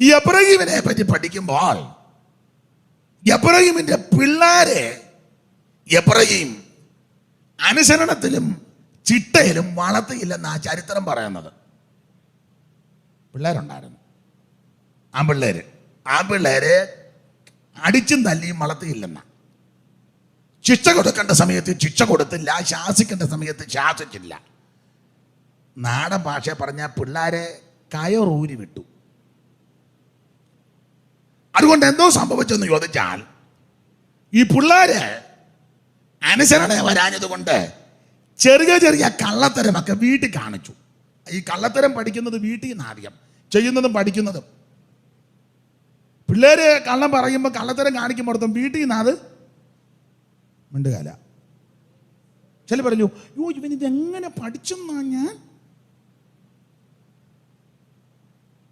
എബ്രഹീമിനെ പറ്റി പഠിക്കുമ്പോൾ എബ്രഹീമിന്റെ പിള്ളേരെ എബ്രഹീം അനുസരണത്തിലും ചിട്ടയിലും വളർത്തിയില്ലെന്ന് ചരിത്രം പറയുന്നത്. പിള്ളേരുണ്ടായിരുന്നു. ആ പിള്ളേര് ആ പിള്ളേര് അടിച്ചും തല്ലിയും വളർത്തിയില്ലെന്ന. ശിക്ഷ കൊടുക്കേണ്ട സമയത്ത് ശിക്ഷ കൊടുത്തില്ല ശാസിക്കേണ്ട സമയത്ത് ശാസിച്ചില്ല. നാടൻ ഭാഷ പറഞ്ഞ പിള്ളേരെ കയറൂരി വിട്ടു. അതുകൊണ്ട് എന്തോ സംഭവിച്ചെന്ന് ചോദിച്ചാൽ ഈ പിള്ളേര് അനുസരണ വരാഞ്ഞത് കൊണ്ട് ചെറിയ ചെറിയ കള്ളത്തരമൊക്കെ വീട്ടിൽ കാണിച്ചു. ഈ കള്ളത്തരം പഠിക്കുന്നത് വീട്ടിൽ നിന്ന് ആദ്യം ചെയ്യുന്നതും പഠിക്കുന്നതും. പിള്ളേര് കള്ളം പറയുമ്പോൾ കള്ളത്തരം കാണിക്കുമ്പോഴത്തും വീട്ടിൽ നിന്ന് അത് മിണ്ടുകാല. ചില പറഞ്ഞു യോ ഇവൻ ഇതെങ്ങനെ പഠിച്ചെന്നാ ഞാൻ?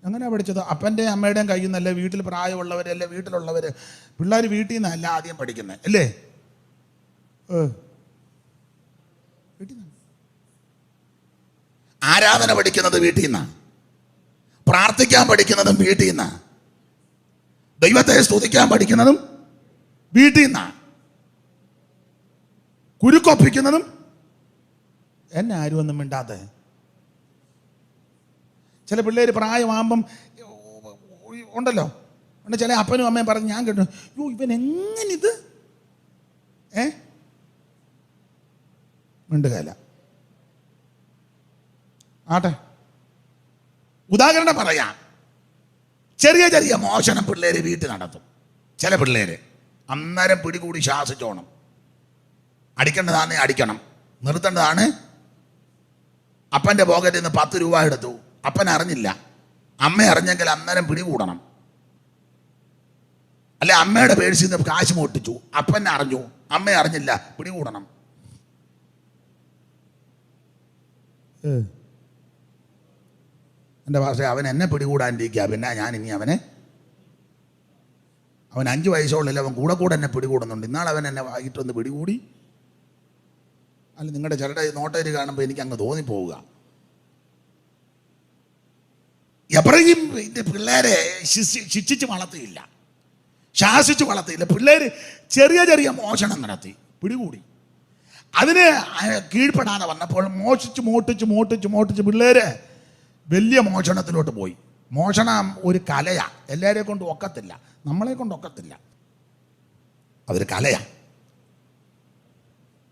എങ്ങനെയാ പഠിച്ചത്. അപ്പന്റെ അമ്മയുടെയും കയ്യിൽ നിന്നല്ലേ വീട്ടിൽ പ്രായമുള്ളവർ അല്ലെ വീട്ടിലുള്ളവർ പിള്ളേർ വീട്ടിൽ നിന്നല്ല ആദ്യം പഠിക്കുന്നത് അല്ലേ? വീട്ടിൽ. ആരാധന പഠിക്കുന്നത് വീട്ടിൽ നിന്നാണ് പ്രാർത്ഥിക്കാൻ പഠിക്കുന്നതും വീട്ടിൽ നിന്നാണ് ദൈവത്തെ സ്തുതിക്കാൻ പഠിക്കുന്നതും വീട്ടിൽ നിന്നാണ് കുരുക്കൊപ്പിക്കുന്നതും എന്നെ ആരും ഒന്നും മിണ്ടാതെ ചില പിള്ളേർ പ്രായമാകുമ്പം ഉണ്ടല്ലോ. ഉണ്ട് ചില അപ്പനും അമ്മയും പറഞ്ഞ് ഞാൻ കേട്ടു യോ ഇവൻ എങ്ങനെ ഇത് ഏ മിണ്ടുകയല്ല ആട്ടെ. ഉദാഹരണം പറയാം. ചെറിയ ചെറിയ മോശനം പിള്ളേർ വീട്ടിൽ നടത്തും. ചില പിള്ളേര് അന്നേരം പിടികൂടി ശ്വാസിച്ചോണം. അടിക്കേണ്ടതാണ് അടിക്കണം. നിർത്തേണ്ടതാണ്. അപ്പന്റെ പോക്കറ്റിൽ നിന്ന് പത്ത് രൂപ എടുത്തു. അപ്പൻ അറിഞ്ഞില്ല. അമ്മ അറിഞ്ഞെങ്കിൽ അന്നേരം പിടികൂടണം. അല്ലെ അമ്മയുടെ പേഴ്സിൽ നിന്ന് കാശ് മോട്ടിച്ചു അപ്പൻ അറിഞ്ഞു. അമ്മ അറിഞ്ഞില്ല പിടികൂടണം. എന്റെ ഭാഷ അവൻ എന്നെ പിടികൂടാണ്ടിരിക്കുക പിന്നെ ഞാൻ ഇനി അവനെ അവൻ അഞ്ച് വയസ്സുള്ളിൽ അവൻ കൂടെ കൂടെ എന്നെ പിടികൂടുന്നുണ്ട്. ഇന്നാൾ അവൻ എന്നെ വൈകിട്ടൊന്ന് പിടികൂടി. അല്ല നിങ്ങളുടെ ചിലരുടെ നോട്ടേര് കാണുമ്പോൾ എനിക്ക് അങ്ങ് തോന്നിപ്പോവുക. എബ്രഹിം ഇതിന്റെ പിള്ളേരെ ശിക്ഷി- ശിക്ഷിച്ച് വളർത്തിയില്ല. ശാസിച്ച് വളർത്തിയില്ല. പിള്ളേർ ചെറിയ ചെറിയ മോഷണം നടത്തി. പിടികൂടി. അതിന് കീഴ്പ്പെടാതെ വന്നപ്പോൾ മോഷിച്ച് മോട്ടിച്ച് മോട്ടിച്ച് മോട്ടിച്ച് പിള്ളേര് വലിയ മോഷണത്തിലോട്ട് പോയി. മോഷണം ഒരു കലയാ. എല്ലാവരെ കൊണ്ട് ഒക്കത്തില്ല. നമ്മളെ കൊണ്ട് ഒക്കത്തില്ല. അതൊരു കലയാ.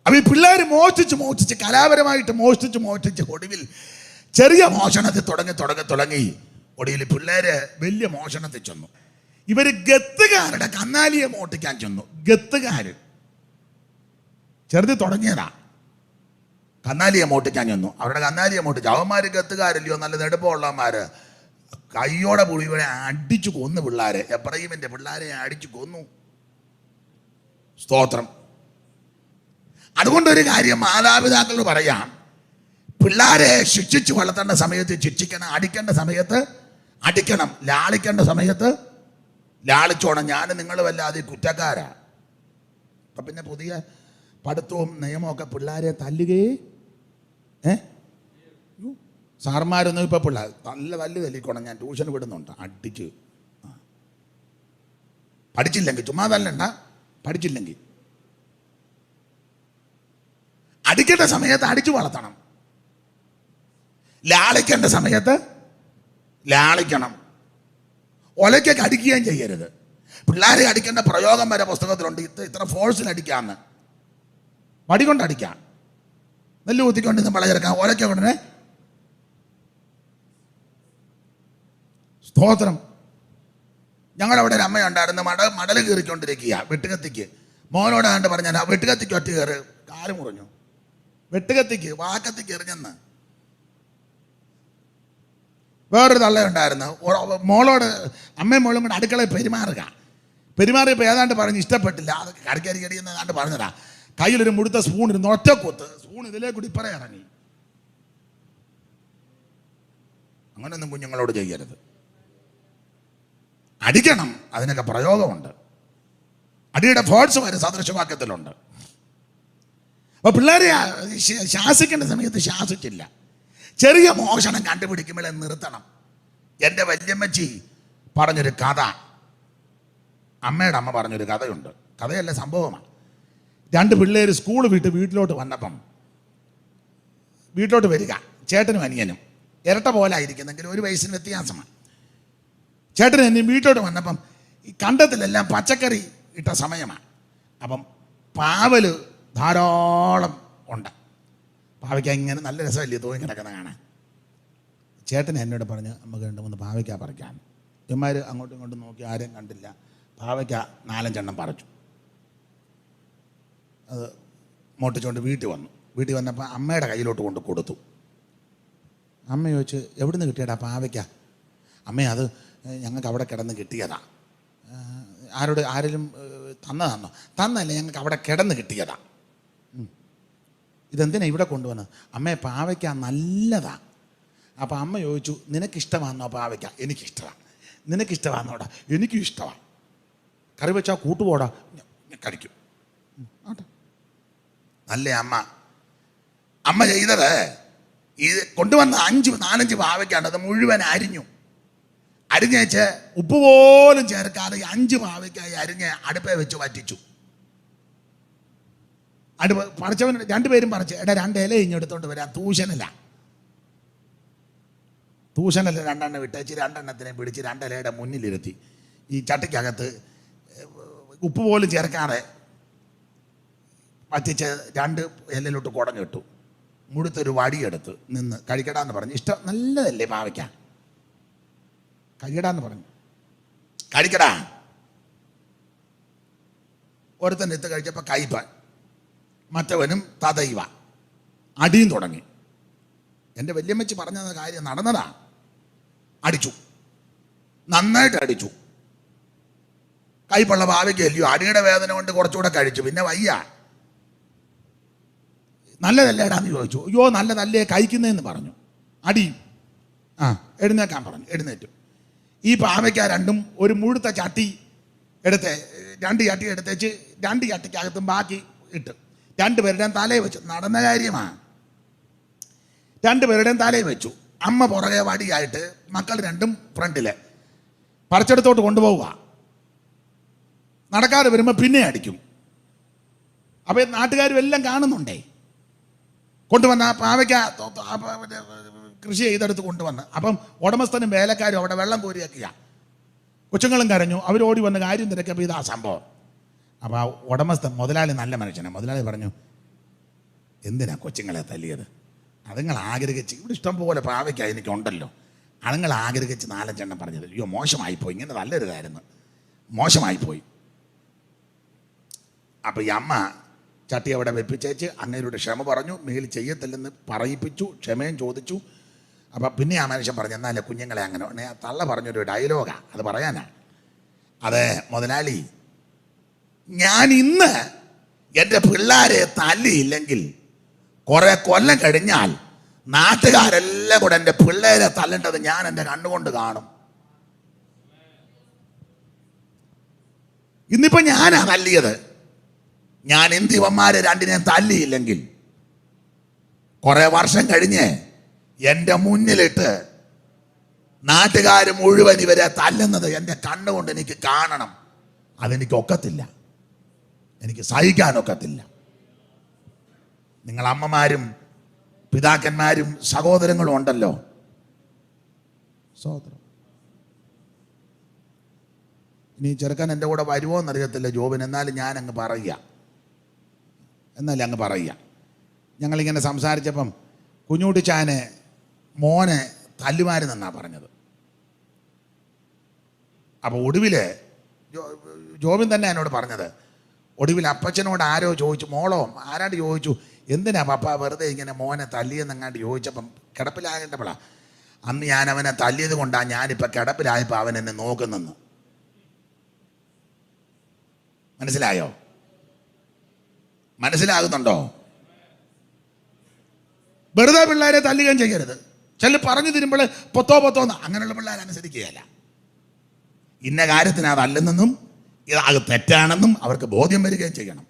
അപ്പം ഈ പിള്ളേർ മോഷിച്ച് മോഷിച്ച് കലാപരമായിട്ട് മോഷ്ടിച്ച് മോഷ്ടിച്ച് ഒടുവിൽ ചെറിയ മോഷണത്തിൽ തുടങ്ങി തുടങ്ങി തുടങ്ങി. ഒടുവിൽ പിള്ളേര് വലിയ മോഷണത്തിൽ ചെന്നു. ഇവർ ഗത്തുകാരുടെ കന്നാലിയെ മോട്ടിക്കാൻ ചെന്നു. ഗത്തുകാര്. ചെറുതി തുടങ്ങിയതാ. കന്നാലിയെ മോട്ടിക്കാൻ ചെന്നു. അവരുടെ കന്നാലിയെ മോട്ടിച്ചു അവന്മാര് ഗത്തുകാരല്ലയോ? നല്ല നെടുപ്പമുള്ളവന്മാര് കയ്യോടെ പുളിവിടെ അടിച്ചു കൊന്നു പിള്ളേരെ. എബ്രഹീമിന്റെ പിള്ളേരെ അടിച്ചു കൊന്നു. സ്തോത്രം. അതുകൊണ്ടൊരു കാര്യം മാതാപിതാക്കളോട് പറയാം. പിള്ളേരെ ശിക്ഷിച്ച് വളർത്തേണ്ട സമയത്ത് ശിക്ഷിക്കണം അടിക്കേണ്ട സമയത്ത് അടിക്കണം ലാളിക്കേണ്ട സമയത്ത് ലാളിച്ചോണം. ഞാൻ നിങ്ങൾ വല്ലാതെ കുറ്റക്കാരാ. അപ്പൊ പിന്നെ പുതിയ പഠിത്തവും നിയമമൊക്കെ പിള്ളേരെ തല്ലുകയേ ഏ? സാർമാരൊന്നും ഇപ്പൊ പിള്ളേർ നല്ല തല്ല് തല്ലിക്കോണം. ഞാൻ ട്യൂഷൻ വിടുന്നുണ്ട്. അടിച്ച്. പഠിച്ചില്ലെങ്കിൽ ചുമ്മാ തല്ലണ്ട. പഠിച്ചില്ലെങ്കിൽ. അടിക്കേണ്ട സമയത്ത് അടിച്ചു വളർത്തണം. ലാളിക്കേണ്ട സമയത്ത് ലാളിക്കണം. ഒലയ്ക്കൊക്കെ അടിക്കുകയും ചെയ്യരുത്. പിള്ളേരെ അടിക്കേണ്ട പ്രയോഗം വരെ പുസ്തകത്തിലുണ്ട്. ഇത്ര ഇത്ര ഫോഴ്സിൽ അടിക്കാമെന്ന് മടി കൊണ്ട് നെല്ല് കുത്തിക്കൊണ്ട് ഇന്ന് വളചെടുക്കാം ഒലയ്ക്ക ഉടനെ സ്തോത്രം. ഞങ്ങളവിടെ ഒരു അമ്മയുണ്ടായിരുന്നു. മട മടൽ കീറിക്കൊണ്ടിരിക്കുക വെട്ടുകത്തിക്ക്. മോനോട് കണ്ട് പറഞ്ഞാൽ വെട്ടുകത്തിക്ക് ഒറ്റ കയറ്. കാൽ മുറിഞ്ഞു. വെട്ടുകത്തിക്ക് വാക്കത്തിക്ക് എറിഞ്ഞെന്ന്. വേറൊരു തള്ളയുണ്ടായിരുന്നു. മോളോട് അമ്മയും മോളും കൂടെ അടുക്കളയിൽ പെരുമാറുക. പെരുമാറിയപ്പോൾ ഏതാണ്ട് പറഞ്ഞ് ഇഷ്ടപ്പെട്ടില്ല. അത് കടിക്കരി കടി ഏതാണ്ട് പറഞ്ഞതാ. കയ്യിലൊരു മുടുത്ത സ്പൂൺ ഇരുന്ന് ഒറ്റ കൊത്ത് സ്പൂൺ ഇതിലേ കൂടി ഇപ്പറ ഇറങ്ങി. അങ്ങനെയൊന്നും കുഞ്ഞുങ്ങളോട് ചെയ്യരുത്. അടിക്കണം അതിനൊക്കെ പ്രയോഗമുണ്ട്. അടിയുടെ ഫോഴ്സ് വരെ സദൃശവാക്യത്തിലുണ്ട്. അപ്പൊ പിള്ളേരെ ശാസിക്കേണ്ട സമയത്ത് ശാസിച്ചില്ല. ചെറിയ മോഷണം കണ്ടുപിടിക്കുമ്പോഴേ നിർത്തണം. എന്റെ വല്യമ്മച്ചി പറഞ്ഞൊരു കഥ. അമ്മയുടെ അമ്മ പറഞ്ഞൊരു കഥയുണ്ട്. കഥയല്ല സംഭവമാണ്. രണ്ട് പിള്ളേർ സ്കൂൾ വിട്ട് വീട്ടിലോട്ട് വന്നപ്പം വീട്ടിലോട്ട് വരിക. ചേട്ടനും അനിയനും. ഇരട്ട പോലെ ആയിരിക്കുന്നെങ്കിലും ഒരു വയസ്സിന് വ്യത്യാസമാണ്. ചേട്ടനും അനിയും വീട്ടിലോട്ട് വന്നപ്പം ഈ കണ്ടത്തിലെല്ലാം പച്ചക്കറി ഇട്ട സമയമാണ്. അപ്പം പാവൽ ധാരാളം ഉണ്ട്. പാവയ്ക്ക ഇങ്ങനെ നല്ല രസമല്ലേ തോന്നി കിടക്കുന്ന കാണാൻ? ചേട്ടൻ എന്നോട് പറഞ്ഞ് നമുക്ക് രണ്ടു മൂന്ന് പാവയ്ക്ക പറിക്കാൻ. ഇവന്മാർ അങ്ങോട്ടും ഇങ്ങോട്ടും നോക്കി ആരെയും കണ്ടില്ല. പാവയ്ക്ക നാലഞ്ചെണ്ണം പറിച്ചു. അത് മോട്ടിച്ചുകൊണ്ട് വീട്ടിൽ വന്നു. വീട്ടിൽ വന്നപ്പോൾ അമ്മയുടെ കയ്യിലോട്ട് കൊണ്ട് കൊടുത്തു. അമ്മ ചോദിച്ചു എവിടുന്ന് കിട്ടിയടാ പാവയ്ക്ക അമ്മേ അത് ഞങ്ങൾക്ക് അവിടെ കിടന്ന് കിട്ടിയതാ. ആരോട് ആരെങ്കിലും തന്നതാണോ തന്നല്ല ഞങ്ങൾക്ക് അവിടെ കിടന്ന് കിട്ടിയതാ. ഉം. ഇതെന്തിനാ ഇവിടെ കൊണ്ടുവന്നത്? അമ്മേ പാവയ്ക്ക നല്ലതാ. അപ്പം അമ്മ ചോദിച്ചു നിനക്കിഷ്ടമാണെന്നോ പാവയ്ക്ക? എനിക്കിഷ്ടമാണ്. നിനക്കിഷ്ടമാണെന്നോടാ എനിക്കും ഇഷ്ടമാണ്. കറി വെച്ചാൽ കൂട്ടുപോടാ. കഴിക്കും. നല്ല അമ്മ? അമ്മ ചെയ്തത് ഇത് കൊണ്ടുവന്ന അഞ്ച് നാലഞ്ച് പാവയ്ക്കാണ്. അത് മുഴുവൻ അരിഞ്ഞു. അരിഞ്ഞേച്ച് ഉപ്പ് പോലും ചേർക്കാതെ അഞ്ച് പാവയ്ക്കായി അരിഞ്ഞ് അടുപ്പേ വെച്ച് വറ്റിച്ചു. അടുപ്പ് പറിച്ചവൻ രണ്ടുപേരും പറിച്ച്. എടാ രണ്ട് ഇല ഇഞ്ഞെടുത്തോണ്ട് വരാം. തൂഷനല്ല തൂഷനല്ല രണ്ടെണ്ണം വിട്ടേച്ച് രണ്ടെണ്ണത്തിനെ പിടിച്ച് രണ്ടിലയുടെ മുന്നിലിരുത്തി. ഈ ചട്ടിക്കകത്ത് ഉപ്പ് പോലും ചേർക്കാതെ വറ്റിച്ച് രണ്ട് ഇലയിലോട്ട് കുടഞ്ഞിട്ടു. മുഴുത്തൊരു വടിയെടുത്ത് നിന്ന് കഴിക്കടാന്ന് പറഞ്ഞു. ഇഷ്ടം നല്ലതല്ലേ പാവയ്ക്ക കഴിക്കടാന്ന് പറഞ്ഞു. കഴിക്കടാ ഒരുത്തൻ എത്ത് കഴിച്ചപ്പോൾ കയ്പ മറ്റവനും തതൈവ. അടിയും തുടങ്ങി. എന്റെ വല്യമ്മച്ചി പറഞ്ഞ കാര്യം നടന്നതാ. അടിച്ചു. നന്നായിട്ട് അടിച്ചു. കൈപ്പുള്ള ഭാവിക്കല്ലയോ അടിയുടെ വേദന കൊണ്ട് കുറച്ചുകൂടെ കഴിച്ചു. പിന്നെ വയ്യ. നല്ലതല്ലേടാന്ന് ചോദിച്ചു. അയ്യോ നല്ലതല്ലേ? കഴിക്കുന്നതെന്ന് പറഞ്ഞു. അടി ആ എഴുന്നേക്കാൻ പറഞ്ഞു. എഴുന്നേറ്റു. ഈ പാവയ്ക്ക രണ്ടും ഒരു മുഴുത്ത ചട്ടി എടുത്ത് രണ്ട് ചട്ടി എടുത്തേച്ച് രണ്ട് ചട്ടിക്കകത്തും ബാക്കി ഇട്ട്. രണ്ടുപേരുടെയും തലയിൽ വെച്ചു. നടന്ന കാര്യമാണ്. രണ്ടുപേരുടെയും തലയിൽ വെച്ചു. അമ്മ പുറകെ വടിയായിട്ട് മക്കൾ രണ്ടും ഫ്രണ്ടിൽ പറിച്ചെടുത്തോട്ട് കൊണ്ടുപോവുക. നടക്കാതെ വരുമ്പോൾ പിന്നെ അടിക്കും. അപ്പോൾ നാട്ടുകാരും എല്ലാം കാണുന്നുണ്ടേ. കൊണ്ടുവന്ന പാവയ്ക്ക കൃഷി ചെയ്തെടുത്ത് കൊണ്ടുവന്ന്. അപ്പം ഉടമസ്ഥനും വേലക്കാരും അവിടെ വെള്ളം കോരിയാക്കിയ കൊച്ചുങ്ങളും കരഞ്ഞു. അവരോടി വന്ന് കാര്യം തിരക്കപ്പോൾ ഇതാ സംഭവം. അപ്പോൾ ആ ഉടമസ്ഥ മുതലാളി നല്ല മനുഷ്യനാണ് മുതലാളി പറഞ്ഞു എന്തിനാ കൊച്ചുങ്ങളെ തല്ലിയത്? അതുങ്ങൾ ആഗ്രഹിച്ച് ഇവിടെ ഇഷ്ടം പോലെ പാവയ്ക്ക എനിക്കുണ്ടല്ലോ. അതുങ്ങൾ ആഗ്രഹിച്ച് നാലഞ്ചെണ്ണം പറഞ്ഞത്. അയ്യോ മോശമായിപ്പോയി. ഇങ്ങനെ നല്ലൊരു മോശമായി മോശമായിപ്പോയി. അപ്പോൾ ഈ അമ്മ ചട്ടി അവിടെ വെപ്പിച്ചേച്ച് അങ്ങേരുടെ ക്ഷമ പറഞ്ഞു. മേൽ ചെയ്യത്തില്ലെന്ന് പറയിപ്പിച്ചു ക്ഷമയും ചോദിച്ചു. അപ്പം പിന്നെ ആ മനുഷ്യൻ പറഞ്ഞു എന്നാലേ കുഞ്ഞുങ്ങളെ അങ്ങനെ? തള്ള പറഞ്ഞൊരു ഡയലോഗാണ് അത് പറയാനാണ് അതെ മുതലാളി ഞാൻ ഇന്ന് എന്റെ പിള്ളേരെ തല്ലിയില്ലെങ്കിൽ കുറെ കൊല്ലം കഴിഞ്ഞാൽ നാട്ടുകാരെല്ലാം കൂടെ എന്റെ പിള്ളേരെ തല്ലേണ്ടത് ഞാൻ എന്റെ കണ്ണുകൊണ്ട് കാണും. ഇന്നിപ്പോ ഞാനാ തല്ലിയത്. ഞാൻ ഇന്ത്യവന്മാരെ രണ്ടിനെ തല്ലിയില്ലെങ്കിൽ കുറെ വർഷം കഴിഞ്ഞ് എന്റെ മുന്നിലിട്ട് നാട്ടുകാർ മുഴുവൻ ഇവരെ തല്ലുന്നത് എന്റെ കണ്ണുകൊണ്ട് എനിക്ക് കാണണം. അതെനിക്ക് ഒക്കത്തില്ല. എനിക്ക് സഹിക്കാനൊക്കത്തില്ല നിങ്ങൾ അമ്മമാരും പിതാക്കന്മാരും സഹോദരങ്ങളും ഉണ്ടല്ലോ. സഹോദരം ഇനി ചെറുക്കൻ എന്റെ കൂടെ വരുമോ എന്നറിയത്തില്ല ജോബിന്. എന്നാലും ഞാൻ അങ്ങ് പറയുക. എന്നാലും അങ്ങ് പറയുക. ഞങ്ങളിങ്ങനെ സംസാരിച്ചപ്പം ചാനെ മോനെ തല്ലുമാരെന്നാ പറഞ്ഞത്. അപ്പോൾ ഒടുവിൽ ജോബിൻ തന്നെ എന്നോട് പറഞ്ഞത് ഒടുവിൽ അപ്പച്ചനോട് ആരോ ചോദിച്ചു മോളോ ആരാണ്ട് ചോദിച്ചു? എന്തിനാ പപ്പ വെറുതെ ഇങ്ങനെ മോനെ തല്ലിയെന്നെങ്ങാണ്ട് ചോദിച്ചപ്പം കിടപ്പിലാകേണ്ടപ്പോഴാ അന്ന് ഞാൻ അവനെ തല്ലിയത് കൊണ്ടാണ് ഞാനിപ്പോൾ കിടപ്പിലായപ്പോൾ അവൻ എന്നെ നോക്കുന്നെന്ന്. മനസ്സിലായോ? മനസ്സിലാകുന്നുണ്ടോ? വെറുതെ പിള്ളേരെ തല്ലുകയും ചെയ്യരുത്. ചില പറഞ്ഞു തരുമ്പോൾ പൊത്തോ പൊത്തോന്ന് അങ്ങനെയുള്ള പിള്ളേർ അനുസരിക്കുകയല്ല. ഇന്ന കാര്യത്തിന് അതല്ലെന്നും അത് തെറ്റാണെന്നും അവർക്ക് ബോധ്യം വരികയും ചെയ്യണം.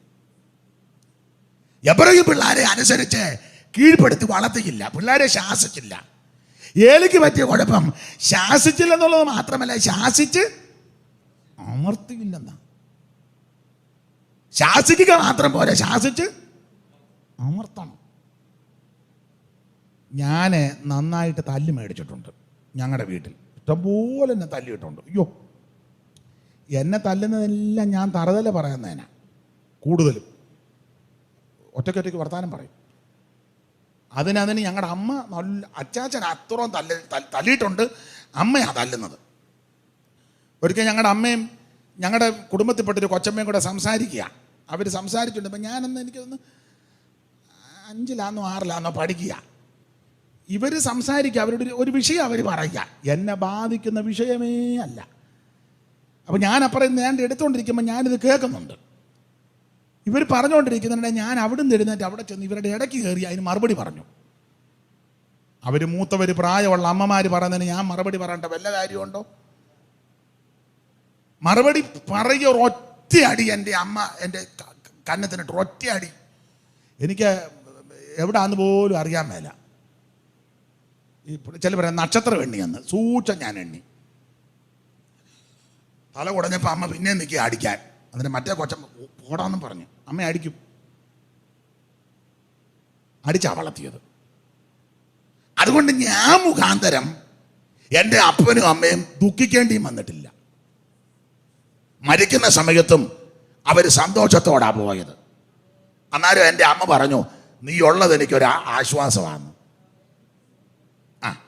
എബ്രഹിം പിള്ളേരെ അനുസരിച്ച് കീഴ്പ്പെടുത്തി വളർത്തിയില്ല. പിള്ളേരെ ശാസിച്ചില്ല. ഏലിക്ക് പറ്റിയ കുഴപ്പം ശാസിച്ചില്ലെന്നുള്ളത് മാത്രമല്ല ശാസിച്ച് അമർത്തിയില്ലെന്നാ ശാസിക്കുക മാത്രം പോരെ ശാസിച്ച് അമർത്തണം. ഞാൻ നന്നായിട്ട് തല്ല് മേടിച്ചിട്ടുണ്ട് ഞങ്ങളുടെ വീട്ടിൽ. ഇഷ്ടംപോലെ തന്നെ തല്ലിയിട്ടുണ്ട്. അയ്യോ എന്നെ തല്ലുന്നതെല്ലാം ഞാൻ തറുതല പറയുന്നതിനാ. കൂടുതലും. ഒറ്റയ്ക്കൊറ്റയ്ക്ക് വർത്താനം പറയും. അതിനതിന് ഞങ്ങളുടെ അമ്മ നല്ല അച്ചാച്ചൻ അത്രയും തല്ല തല്ല്- തല്ലിയിട്ടുണ്ട്. അമ്മയാണ് തല്ലുന്നത്. ഒരിക്കൽ ഞങ്ങളുടെ അമ്മയും ഞങ്ങളുടെ കുടുംബത്തിൽപ്പെട്ടൊരു കൊച്ചമ്മയും കൂടെ സംസാരിക്കുക അവർ സംസാരിച്ചിട്ടുണ്ട്. അപ്പം ഞാനന്ന് എനിക്കൊന്ന് അഞ്ചിലാന്നോ ആറിലാന്നോ പഠിക്കുക ഇവർ സംസാരിക്കുക അവരുടെ ഒരു വിഷയം അവർ പറയുക എന്നെ ബാധിക്കുന്ന വിഷയമേ അല്ല. അപ്പോൾ ഞാൻ അപ്പുറം ഞാൻ എടുത്തുകൊണ്ടിരിക്കുമ്പോൾ ഞാനിത് കേൾക്കുന്നുണ്ട്. ഇവർ പറഞ്ഞുകൊണ്ടിരിക്കുന്നുണ്ട് ഞാൻ അവിടുന്ന് എഴുന്നേറ്റ് അവിടെ ചെന്ന് ഇവരുടെ ഇടയ്ക്ക് കയറി അതിന് മറുപടി പറഞ്ഞു. അവർ മൂത്തവർ പ്രായമുള്ള അമ്മമാർ പറയുന്നതിന് ഞാൻ മറുപടി പറയേണ്ട വല്ല കാര്യമുണ്ടോ? മറുപടി പറയുക ഒറ്റയടി എന്റെ അമ്മ എന്റെ കന്നത്തിനിട്ട് ഒറ്റയടി എനിക്ക് എവിടെ എവിടാന്ന് പോലും അറിയാൻ മേല. ഈ ചില പറയാം നക്ഷത്രം എണ്ണി അന്ന് സൂക്ഷം ഞാൻ എണ്ണി. തല കുടഞ്ഞപ്പോൾ അമ്മ പിന്നെ നിൽക്കുക അടിക്കാൻ? അതിന് മറ്റേ കൊച്ചമ്മ പോടാന്നും പറഞ്ഞു. അമ്മ അടിക്കും. അടിച്ചാ വളർത്തിയത്. അതുകൊണ്ട് ഞാൻ മുഖാന്തരം എന്റെ അപ്പനും അമ്മയും ദുഃഖിക്കേണ്ടിയും വന്നിട്ടില്ല. മരിക്കുന്ന സമയത്തും അവർ സന്തോഷത്തോടാ പോയത്. അന്നേരം എന്റെ അമ്മ പറഞ്ഞു നീ ഉള്ളത് എനിക്കൊരു ആശ്വാസമാണ്. ആ.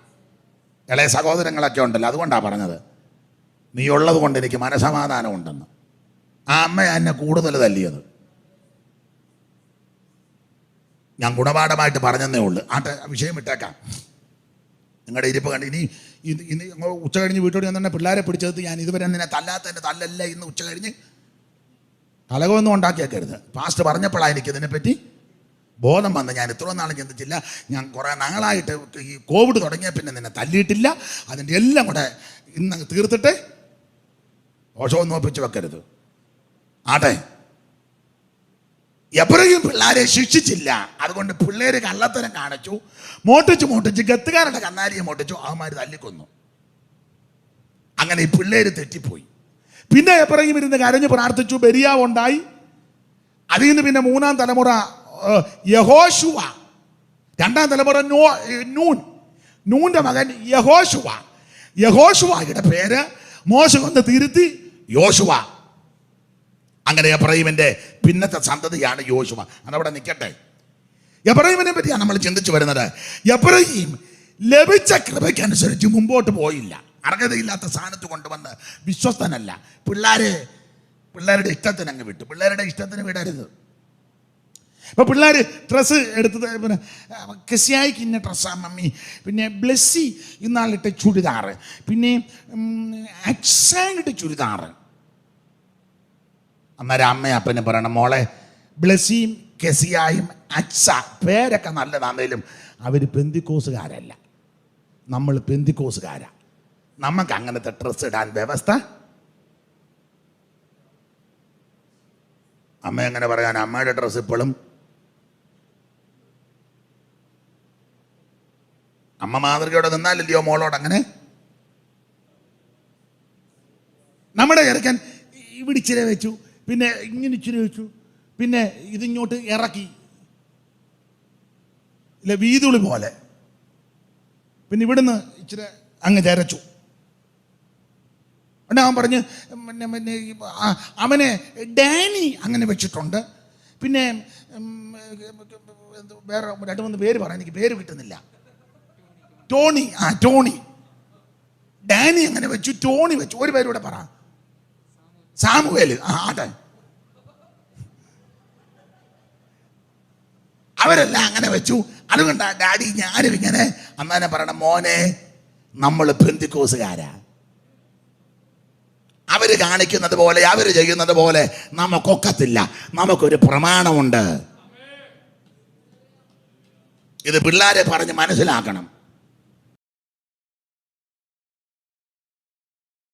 ഇളയ സഹോദരങ്ങളൊക്കെ ഉണ്ടല്ലോ അതുകൊണ്ടാണ് പറഞ്ഞത്. നീ ഉള്ളത് കൊണ്ട് എനിക്ക് മനസമാധാനം ഉണ്ടെന്ന്. ആ അമ്മ എന്നെ കൂടുതൽ തല്ലിയത്. ഞാൻ ഗുണപാഠമായിട്ട് പറഞ്ഞതേ ഉള്ളൂ. ആ വിഷയം വിട്ടേക്കാം. നിങ്ങളുടെ ഇരിപ്പ് കണ്ട് ഇനി ഇന്ന് ഉച്ച കഴിഞ്ഞ് വീട്ടോട് തന്നെ പിള്ളേരെ പിടിച്ചത് ഞാൻ ഇതുവരെ നിന്നെ തല്ലാത്തതിന്റെ തല്ലല്ല ഇന്ന് ഉച്ച കഴിഞ്ഞ് കലകമൊന്നും ഉണ്ടാക്കിയേക്കരുത്. പാസ്റ്റ് പറഞ്ഞപ്പോഴാണ് എനിക്ക് ഇതിനെപ്പറ്റി ബോധം വന്ന് ഞാൻ ഇത്രയും നാളും ചിന്തിച്ചില്ല. ഞാൻ കുറേ നാളായിട്ട് ഈ കോവിഡ് തുടങ്ങിയ പിന്നെ നിന്നെ തല്ലിയിട്ടില്ല. അതിന്റെ എല്ലാം കൂടെ ഇന്ന് തീർത്തിട്ട് ദോഷമൊന്നും ഒപ്പിച്ച് വെക്കരുത്. ആട്ടെ. എപ്പോഴും പിള്ളേരെ ശിക്ഷിച്ചില്ല. അതുകൊണ്ട് പിള്ളേര് കള്ളത്തരം കാണിച്ചു. മോട്ടിച്ച് മോട്ടിച്ച് ഗത്തുകാരുടെ കന്നാരിയെ മോട്ടിച്ചു. അവന്മാർ തല്ലിക്കൊന്നു. അങ്ങനെ ഈ പിള്ളേര് തെറ്റിപ്പോയി. പിന്നെ എപ്പോഴും ഇരുന്ന് കരഞ്ഞ് പ്രാർത്ഥിച്ചു. ബെരിയാവുണ്ടായി. അതിൽ നിന്ന് പിന്നെ മൂന്നാം തലമുറ യഹോശുവ. രണ്ടാം തലമുറ നോ നൂൻ. നൂന്റെ മകൻ യഹോശുവ. യഹോശുവയുടെ പേര് മോശം കൊണ്ട് തിരുത്തി. യോശുവ. അങ്ങനെ എബ്രഹീമിന്റെ പിന്നത്തെ സന്തതിയാണ് യോശുവ. അതവിടെ നിൽക്കട്ടെ എബ്രഹീമിനെ പറ്റിയാണ് നമ്മൾ ചിന്തിച്ചു വരുന്നത്. എബ്രഹീം ലഭിച്ച കൃപയ്ക്കനുസരിച്ച് മുമ്പോട്ട് പോയില്ല. അർഹതയില്ലാത്ത സ്ഥാനത്ത് കൊണ്ടുവന്ന് വിശ്വസ്തനല്ല. പിള്ളേരെ പിള്ളേരുടെ ഇഷ്ടത്തിന് അങ്ങ് വിട്ടു. പിള്ളേരുടെ ഇഷ്ടത്തിന് വിടരുത്. ഇപ്പൊ പിള്ളേർ ഡ്രസ്സ് എടുത്തത് പിന്നെ കെസിയായിക്ക് ഇന്ന ഡ്രസ്സാണ് മമ്മി. പിന്നെ ബ്ലെസ്സി ഇന്നാളിട്ട് ചുരിദാറ്. പിന്നെ അക്സാങ്ങിട്ട് ചുരിദാറ്. അന്നേരം അമ്മ അപ്പനെ പറയണം മോളെ ബ്ലസ്സിയും കെസിയായും അച്ഛ പേരൊക്കെ നല്ലതാണെങ്കിലും അവർ പെന്തിക്കോസുകാരല്ല. നമ്മൾ പെന്തിക്കോസുകാരാ. നമുക്ക് അങ്ങനത്തെ ഡ്രസ്സ് ഇടാൻ വ്യവസ്ഥ? അമ്മ എങ്ങനെ പറയാൻ അമ്മയുടെ ഡ്രസ്സ് ഇപ്പോഴും അമ്മ മാതൃകയോടെ നിന്നാലല്ലയോ മോളോട് അങ്ങനെ? നമ്മുടെ ചെറുക്കൻ ഇവിടെ ഇച്ചിരി വെച്ചു പിന്നെ ഇങ്ങനെ ഇച്ചിരി വെച്ചു പിന്നെ ഇതിങ്ങോട്ട് ഇറക്കി. ഇല്ല വീതുളി പോലെ. പിന്നെ ഇവിടുന്ന് ഇച്ചിരി അങ്ങ് ചരച്ചു. ഉടനെ അവൻ പറഞ്ഞ് പിന്നെ പിന്നെ അവനെ ഡാനി അങ്ങനെ വെച്ചിട്ടുണ്ട്. പിന്നെ വേറെ രണ്ട് മൂന്ന് പേര് പറയാൻ എനിക്ക് പേര് കിട്ടുന്നില്ല. ടോണി ആ ടോണി. ഡാനി അങ്ങനെ വെച്ചു ടോണി വെച്ചു. ഒരു പേരൂടെ പറ. സാമുവേൽ ആ അതെ അവരെല്ലാം അങ്ങനെ വെച്ചു. അതുകൊണ്ടാ ഡാഡി ഞാനും ഇങ്ങനെ അന്നേരം പറയണം മോനെ നമ്മൾ പെന്തിക്കോസുകാരാ അവർ കാണിക്കുന്നത് പോലെ അവർ ചെയ്യുന്നത് പോലെ നമുക്കൊക്കത്തില്ല. നമുക്കൊരു പ്രമാണമുണ്ട്. ഇത് പിള്ളേരെ പറഞ്ഞ് മനസ്സിലാക്കണം.